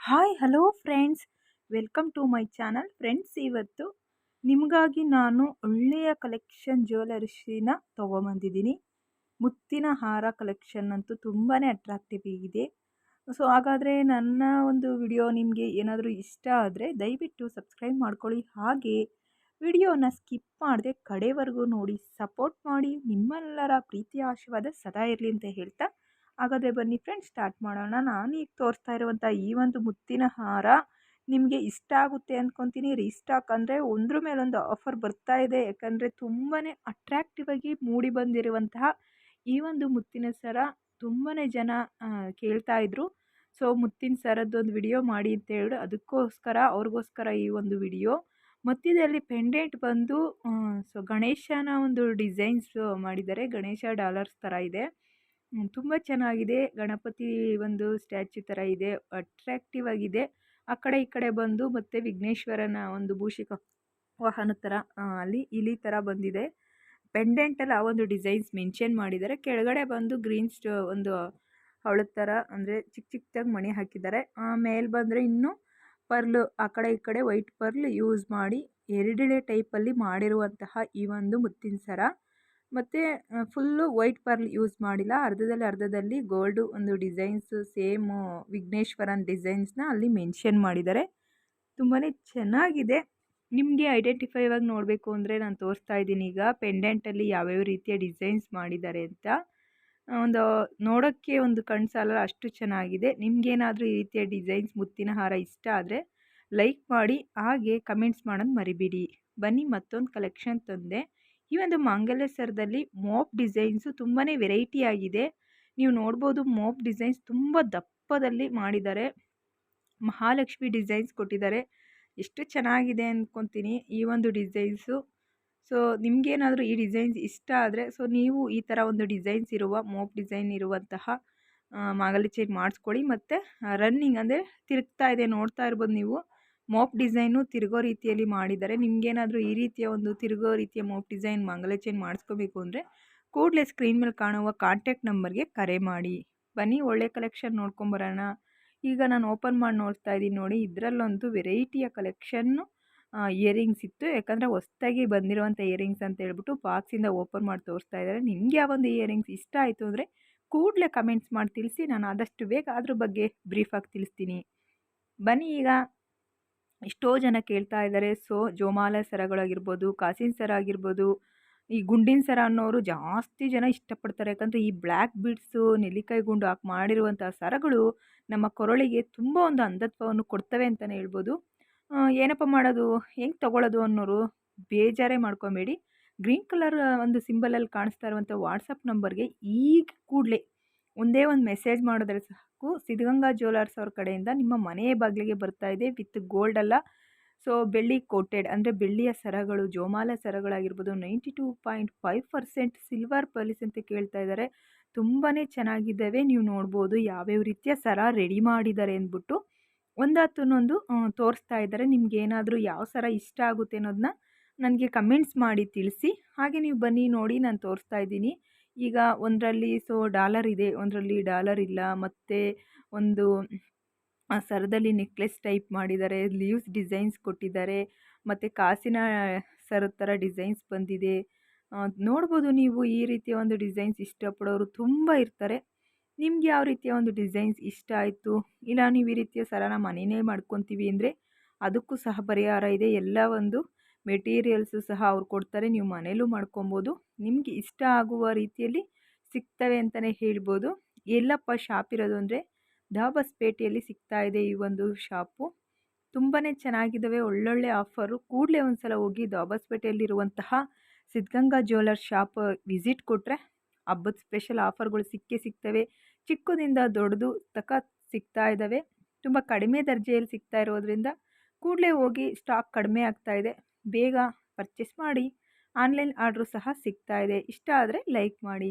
Hi hello friends welcome to my channel friends ಇವತ್ತು ನಿಮಗಾಗಿ ನಾನು ಒಳ್ಳೆಯ ಕಲೆಕ್ಷನ್ ಜ್ಯುವೆಲರಿಸಿನ ತೊಗೊಂಬಂದಿದ್ದೀನಿ. ಮುತ್ತಿನ ಹಾರ ಕಲೆಕ್ಷನ್ ಅಂತೂ ತುಂಬಾ ಅಟ್ರಾಕ್ಟಿವ್ ಆಗಿದೆ. ಸೊ ಹಾಗಾದರೆ ನನ್ನ ಒಂದು ವಿಡಿಯೋ ನಿಮಗೆ ಏನಾದರೂ ಇಷ್ಟ ಆದರೆ ದಯವಿಟ್ಟು ಸಬ್ಸ್ಕ್ರೈಬ್ ಮಾಡ್ಕೊಳ್ಳಿ. ಹಾಗೆ ವಿಡಿಯೋನ ಸ್ಕಿಪ್ ಮಾಡದೆ ಕಡೆವರೆಗೂ ನೋಡಿ ಸಪೋರ್ಟ್ ಮಾಡಿ, ನಿಮ್ಮೆಲ್ಲರ ಪ್ರೀತಿಯ ಆಶೀರ್ವಾದ ಸದಾ ಇರಲಿ ಅಂತ ಹೇಳ್ತಾ ಹಾಗಾದರೆ ಬನ್ನಿ ಫ್ರೆಂಡ್ಸ್ ಸ್ಟಾರ್ಟ್ ಮಾಡೋಣ. ನಾನು ಈಗ ತೋರಿಸ್ತಾ ಇರುವಂಥ ಈ ಒಂದು ಮುತ್ತಿನ ಹಾರ ನಿಮಗೆ ಇಷ್ಟ ಆಗುತ್ತೆ ಅಂದ್ಕೊತೀನಿ ರೀಸ್ಟಾಕ್ ಅಂದರೆ ಒಂದ್ರ ಮೇಲೊಂದು ಆಫರ್ ಬರ್ತಾ ಇದೆ. ಯಾಕಂದರೆ ತುಂಬಾ ಅಟ್ರ್ಯಾಕ್ಟಿವ್ ಆಗಿ ಮೂಡಿ ಬಂದಿರುವಂತಹ ಈ ಒಂದು ಮುತ್ತಿನ ಸರ ತುಂಬಾ ಜನ ಕೇಳ್ತಾ ಇದ್ರು. ಸೊ ಮುತ್ತಿನ ಸರದ್ದೊಂದು ವಿಡಿಯೋ ಮಾಡಿ ಅಂತ ಹೇಳಿ ಅದಕ್ಕೋಸ್ಕರ, ಅವ್ರಿಗೋಸ್ಕರ ಈ ಒಂದು ವಿಡಿಯೋ ಮತ್ತಿದರಲ್ಲಿ ಪೆಂಡೆಂಟ್ ಬಂದು ಸೊ ಗಣೇಶನ ಒಂದು ಡಿಸೈನ್ಸ್ ಮಾಡಿದ್ದಾರೆ. ಗಣೇಶ ಡಾಲರ್ಸ್ ಥರ ಇದೆ. ತುಂಬ ಚೆನ್ನಾಗಿದೆ. ಗಣಪತಿ ಒಂದು ಸ್ಟ್ಯಾಚು ಥರ ಇದೆ. ಅಟ್ರ್ಯಾಕ್ಟಿವ್ ಆಗಿದೆ. ಆ ಕಡೆ ಈ ಕಡೆ ಬಂದು ಮತ್ತೆ ವಿಘ್ನೇಶ್ವರನ ಒಂದು ಭೂಷಿಕ ವಾಹನ ಥರ ಅಲ್ಲಿ ಇಲಿ ಥರ ಬಂದಿದೆ. ಪೆಂಡೆಂಟಲ್ಲಿ ಆ ಒಂದು ಡಿಸೈನ್ಸ್ ಮೆನ್ಷನ್ ಮಾಡಿದ್ದಾರೆ. ಕೆಳಗಡೆ ಬಂದು ಗ್ರೀನ್ ಸ್ಟೋ, ಒಂದು ಅವಳದ ಥರ ಅಂದರೆ ಚಿಕ್ಕ ಚಿಕ್ಕದಾಗಿ ಮಣಿ ಹಾಕಿದ್ದಾರೆ. ಮೇಲೆ ಬಂದರೆ ಇನ್ನೂ ಪರ್ಲ್, ಆ ಕಡೆ ಈ ಕಡೆ ವೈಟ್ ಪರ್ಲ್ ಯೂಸ್ ಮಾಡಿ ಎರಡೆಳೆ ಟೈಪಲ್ಲಿ ಮಾಡಿರುವಂತಹ ಈ ಒಂದು ಮುತ್ತಿನ ಸರ. ಮತ್ತು ಫುಲ್ಲು ವೈಟ್ ಪರ್ಲ್ ಯೂಸ್ ಮಾಡಿಲ್ಲ. ಅರ್ಧದಲ್ಲಿ ಅರ್ಧದಲ್ಲಿ ಗೋಲ್ಡು ಒಂದು ಡಿಸೈನ್ಸು ಸೇಮು ವಿಘ್ನೇಶ್ವರನ್ ಡಿಸೈನ್ಸ್ನ ಅಲ್ಲಿ ಮೆನ್ಷನ್ ಮಾಡಿದ್ದಾರೆ. ತುಂಬಾ ಚೆನ್ನಾಗಿದೆ. ನಿಮಗೆ ಐಡೆಂಟಿಫೈ ಆಗಿ ನೋಡಬೇಕು ಅಂದರೆ ನಾನು ತೋರಿಸ್ತಾ ಇದ್ದೀನಿ. ಈಗ ಪೆಂಡೆಂಟಲ್ಲಿ ಯಾವ್ಯಾವ ರೀತಿಯ ಡಿಸೈನ್ಸ್ ಮಾಡಿದ್ದಾರೆ ಅಂತ. ಒಂದು ನೋಡೋಕ್ಕೆ ಒಂದು ಕಣ್ಸಾಲ ಅಷ್ಟು ಚೆನ್ನಾಗಿದೆ. ನಿಮಗೇನಾದರೂ ಈ ರೀತಿಯ ಡಿಸೈನ್ಸ್ ಮುತ್ತಿನ ಹಾರ ಇಷ್ಟ ಆದರೆ ಲೈಕ್ ಮಾಡಿ, ಹಾಗೆ ಕಮೆಂಟ್ಸ್ ಮಾಡೋದು ಮರಿಬೇಡಿ. ಬನ್ನಿ ಮತ್ತೊಂದು ಕಲೆಕ್ಷನ್ ತಂದೆ. ಈ ಒಂದು ಮಾಂಗಲ್ಯ ಸರದಲ್ಲಿ ಮೋಪ್ ಡಿಸೈನ್ಸು ತುಂಬಾ ವೆರೈಟಿ ಆಗಿದೆ. ನೀವು ನೋಡ್ಬೋದು ಮೋಪ್ ಡಿಸೈನ್ಸ್ ತುಂಬ ದಪ್ಪದಲ್ಲಿ ಮಾಡಿದ್ದಾರೆ. ಮಹಾಲಕ್ಷ್ಮಿ ಡಿಸೈನ್ಸ್ ಕೊಟ್ಟಿದ್ದಾರೆ. ಎಷ್ಟು ಚೆನ್ನಾಗಿದೆ ಅಂದ್ಕೊತೀನಿ ಈ ಒಂದು ಡಿಸೈನ್ಸು. ಸೊ, ನಿಮಗೇನಾದರೂ ಈ ಡಿಸೈನ್ಸ್ ಇಷ್ಟ ಆದರೆ, ಸೊ, ನೀವು ಈ ಥರ ಒಂದು ಡಿಸೈನ್ಸ್ ಇರುವ, ಮೋಪ್ ಡಿಸೈನ್ ಇರುವಂತಹ ಮಾಗಲಿ ಚೈನ್ ಮಾಡಿಸ್ಕೊಳ್ಳಿ ಮತ್ತು ರನ್ನಿಂಗ್ ಅಂದರೆ ತಿರುಗ್ತಾ ಇದೆ, ನೋಡ್ತಾ ಇರ್ಬೋದು ನೀವು. ಮೋಪ್ ಡಿಸೈನು ತಿರುಗೋ ರೀತಿಯಲ್ಲಿ ಮಾಡಿದ್ದಾರೆ ನಿಮಗೇನಾದರೂ ಈ ರೀತಿಯ ಒಂದು ತಿರುಗೋ ರೀತಿಯ ಮೋಪ್ ಡಿಸೈನ್ ಮಂಗಲ ಚೈನ್ ಮಾಡಿಸ್ಕೋಬೇಕು ಅಂದರೆ ಕೂಡಲೇ ಸ್ಕ್ರೀನ್ ಮೇಲೆ ಕಾಣುವ ಕಾಂಟ್ಯಾಕ್ಟ್ ನಂಬರ್ಗೆ ಕರೆ ಮಾಡಿ. ಬನ್ನಿ, ಒಳ್ಳೆ ಕಲೆಕ್ಷನ್ ನೋಡ್ಕೊಂಬರೋಣ. ಈಗ ನಾನು ಓಪನ್ ಮಾಡಿ ನೋಡ್ತಾ ಇದ್ದೀನಿ ನೋಡಿ ಇದರಲ್ಲಂತೂ ವೆರೈಟಿಯ ಕಲೆಕ್ಷನ್ನು ಇಯರಿಂಗ್ಸ್ ಇತ್ತು. ಯಾಕಂದರೆ ಹೊಸ್ದಾಗಿ ಬಂದಿರುವಂಥ ಇಯರಿಂಗ್ಸ್ ಅಂತ ಹೇಳ್ಬಿಟ್ಟು ಬಾಕ್ಸಿಂದ ಓಪನ್ ಮಾಡಿ ತೋರಿಸ್ತಾ ಇದ್ದಾರೆ. ನಿಮಗೆ ಯಾವೊಂದು ಇಯರಿಂಗ್ಸ್ ಇಷ್ಟ ಆಯಿತು ಅಂದರೆ ಕೂಡಲೇ ಕಮೆಂಟ್ಸ್ ಮಾಡಿ ತಿಳಿಸಿ. ನಾನು ಆದಷ್ಟು ಬೇಗ ಅದ್ರ ಬಗ್ಗೆ ಬ್ರೀಫಾಗಿ ತಿಳಿಸ್ತೀನಿ. ಬನ್ನಿ ಈಗ. ಎಷ್ಟೋ ಜನ ಕೇಳ್ತಾ ಇದ್ದಾರೆ, ಸೊ, ಜೋಮಾಲ ಸರಗಳಾಗಿರ್ಬೋದು, ಕಾಸಿನ ಸರ ಆಗಿರ್ಬೋದು, ಈ ಗುಂಡಿನ ಸರ ಅನ್ನೋರು ಜಾಸ್ತಿ ಜನ ಇಷ್ಟಪಡ್ತಾರೆ. ಯಾಕಂದರೆ ಈ ಬ್ಲ್ಯಾಕ್ ಬೀಡ್ಸು, ನೆಲ್ಲಿಕಾಯಿ ಗುಂಡು ಹಾಕಿ ಮಾಡಿರುವಂಥ ಸರಗಳು ನಮ್ಮ ಕೊರಳಿಗೆ ತುಂಬ ಒಂದು ಅಂಧತ್ವವನ್ನು ಕೊಡ್ತವೆ ಅಂತಲೇ ಹೇಳ್ಬೋದು. ಏನಪ್ಪ ಮಾಡೋದು? ಹೆಂಗೆ ತೊಗೊಳ್ಳೋದು ಅನ್ನೋರು ಬೇಜಾರೇ ಮಾಡ್ಕೊಬೇಡಿ. ಗ್ರೀನ್ ಕಲರ್ ಒಂದು ಸಿಂಬಲಲ್ಲಿ ಕಾಣಿಸ್ತಾ ಇರುವಂಥ ವಾಟ್ಸಪ್ ನಂಬರ್ಗೆ ಈಗ ಕೂಡಲೇ ಒಂದೇ ಒಂದು ಮೆಸೇಜ್ ಮಾಡಿದ್ರೆ ಸಾಕು ಸಿದ್ಧಗಂಗಾ ಜ್ಯುವೆಲರ್ಸ್ ಅವ್ರ ಕಡೆಯಿಂದ ನಿಮ್ಮ ಮನೆಯ ಬಾಗಿಲಿಗೆ ಬರ್ತಾ ಇದೆ ವಿತ್ ಗೋಲ್ಡ್ ಅಲ್ಲ. ಸೊ, ಬೆಳ್ಳಿ ಕೋಟೆಡ್ ಅಂದರೆ ಬೆಳ್ಳಿಯ ಸರಗಳು ಜೋಮಾಲ ಸರಗಳಾಗಿರ್ಬೋದು, ninety two point five percent silver polish ಅಂತ ಕೇಳ್ತಾ ಇದ್ದಾರೆ ತುಂಬಾ ಚೆನ್ನಾಗಿದ್ದಾವೆ. ನೀವು ನೋಡ್ಬೋದು ಯಾವ್ಯಾವ ರೀತಿಯ ಸರ ರೆಡಿ ಮಾಡಿದ್ದಾರೆ ಅಂದ್ಬಿಟ್ಟು ಒಂದಾತನೊಂದು ತೋರಿಸ್ತಾ ಇದ್ದಾರೆ ನಿಮ್ಗೆ ಏನಾದರೂ ಯಾವ ಸರ ಇಷ್ಟ ಆಗುತ್ತೆ ಅನ್ನೋದನ್ನ ನನಗೆ ಕಮೆಂಟ್ಸ್ ಮಾಡಿ ತಿಳಿಸಿ. ಹಾಗೆ ನೀವು ಬನ್ನಿ ನೋಡಿ, ನಾನು ತೋರಿಸ್ತಾ ಇದ್ದೀನಿ. ಈಗ ಒಂದರಲ್ಲಿ ಸೊ ಡಾಲರ್ ಇದೆ, ಒಂದರಲ್ಲಿ ಡಾಲರ್ ಇಲ್ಲ, ಮತ್ತು ಒಂದು ಸರದಲ್ಲಿ ನೆಕ್ಲೆಸ್ ಟೈಪ್ ಮಾಡಿದ್ದಾರೆ ಲೀವ್ಸ್ ಡಿಸೈನ್ಸ್ ಕೊಟ್ಟಿದ್ದಾರೆ, ಮತ್ತು ಕಾಸಿನ ಸರದ ಥರ ಡಿಸೈನ್ಸ್ ಬಂದಿದೆ. ನೋಡ್ಬೋದು ನೀವು ಈ ರೀತಿಯ ಒಂದು ಡಿಸೈನ್ಸ್ ಇಷ್ಟಪಡೋರು ತುಂಬ ಇರ್ತಾರೆ. ನಿಮ್ಗೆ ಯಾವ ರೀತಿಯ ಒಂದು ಡಿಸೈನ್ಸ್ ಇಷ್ಟ ಆಯಿತು? ಇಲ್ಲ, ನೀವು ಈ ರೀತಿಯ ಸರನ ಮನೆಯೇ ಮಾಡ್ಕೊತೀವಿ ಅಂದರೆ ಅದಕ್ಕೂ ಸಹ ಪರಿಹಾರ ಇದೆ. ಎಲ್ಲ ಒಂದು ಮೆಟೀರಿಯಲ್ಸು ಸಹ ಅವ್ರು ಕೊಡ್ತಾರೆ, ನೀವು ಮನೇಲೂ ಮಾಡ್ಕೊಬೋದು. ನಿಮಗೆ ಇಷ್ಟ ಆಗುವ ರೀತಿಯಲ್ಲಿ ಸಿಗ್ತವೆ ಅಂತಲೇ ಹೇಳ್ಬೋದು. ಎಲ್ಲಪ್ಪ ಶಾಪ್ ಇರೋದು ಅಂದರೆ ದಾಬಸ್ಪೇಟೆಯಲ್ಲಿ ಸಿಗ್ತಾ ಇದೆ ಈ ಒಂದು ಶಾಪು ತುಂಬಾ ಚೆನ್ನಾಗಿದ್ದಾವೆ ಒಳ್ಳೊಳ್ಳೆ ಆಫರು ಕೂಡಲೇ ಒಂದು ಸಲ ಹೋಗಿ ದಾಬಸ್ಪೇಟೆಯಲ್ಲಿರುವಂತಹ ಸಿದ್ಧಗಂಗಾ ಜ್ಯುವೆಲರ್ ಶಾಪ್ ವಿಸಿಟ್ ಕೊಟ್ಟರೆ ಹಬ್ಬದ ಸ್ಪೆಷಲ್ ಆಫರ್ಗಳು ಸಿಕ್ಕೇ ಸಿಗ್ತವೆ. ಚಿಕ್ಕದಿಂದ ದೊಡ್ಡದು ತಕ ಸಿಗ್ತಾ ಇದ್ದಾವೆ ತುಂಬ ಕಡಿಮೆ ದರ್ಜೆಯಲ್ಲಿ ಸಿಗ್ತಾ ಇರೋದ್ರಿಂದ ಕೂಡಲೇ ಹೋಗಿ ಸ್ಟಾಕ್ ಕಡಿಮೆ ಆಗ್ತಾ ಇದೆ. ಬೇಗ ಪರ್ಚೇಸ್ ಮಾಡಿ ಆನ್ಲೈನ್ ಆರ್ಡ್ರು ಸಹ ಸಿಗ್ತಾ ಇದೆ. ಇಷ್ಟ ಆದರೆ ಲೈಕ್ ಮಾಡಿ.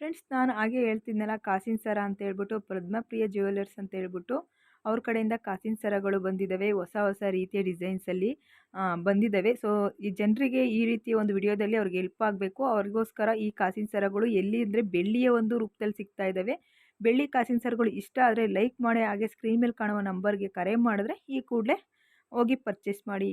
ಫ್ರೆಂಡ್ಸ್ ನಾನು ಹಾಗೆ ಹೇಳ್ತಿದ್ನಲ್ಲ ಕಾಸಿನ ಸರ ಅಂತ ಹೇಳ್ಬಿಟ್ಟು ಪದ್ಮಪ್ರಿಯ ಜ್ಯುವೆಲರ್ಸ್ ಅಂತ ಹೇಳ್ಬಿಟ್ಟು, ಅವ್ರ ಕಡೆಯಿಂದ ಕಾಸಿನ ಸರಗಳು ಬಂದಿದ್ದಾವೆ ಹೊಸ ಹೊಸ ರೀತಿಯ ಡಿಸೈನ್ಸಲ್ಲಿ ಬಂದಿದ್ದಾವೆ ಸೊ ಈ ಜನರಿಗೆ ಈ ರೀತಿಯ ಒಂದು ವಿಡಿಯೋದಲ್ಲಿ ಅವ್ರಿಗೆ ಹೆಲ್ಪ್ ಆಗಬೇಕು. ಅವ್ರಿಗೋಸ್ಕರ ಈ ಕಾಸಿನ ಸರಗಳು ಎಲ್ಲಿ ಅಂದರೆ ಬೆಳ್ಳಿಯ ಒಂದು ರೂಪದಲ್ಲಿ ಸಿಗ್ತಾ ಇದ್ದಾವೆ ಬೆಳ್ಳಿ ಕಾಸಿನ ಸರಗಳು ಇಷ್ಟ ಆದರೆ ಲೈಕ್ ಮಾಡಿ, ಹಾಗೆ ಸ್ಕ್ರೀನ್ ಮೇಲೆ ಕಾಣುವ ನಂಬರ್ಗೆ ಕರೆ ಮಾಡಿದ್ರೆ, ಈ ಕೂಡಲೇ ಹೋಗಿ ಪರ್ಚೇಸ್ ಮಾಡಿ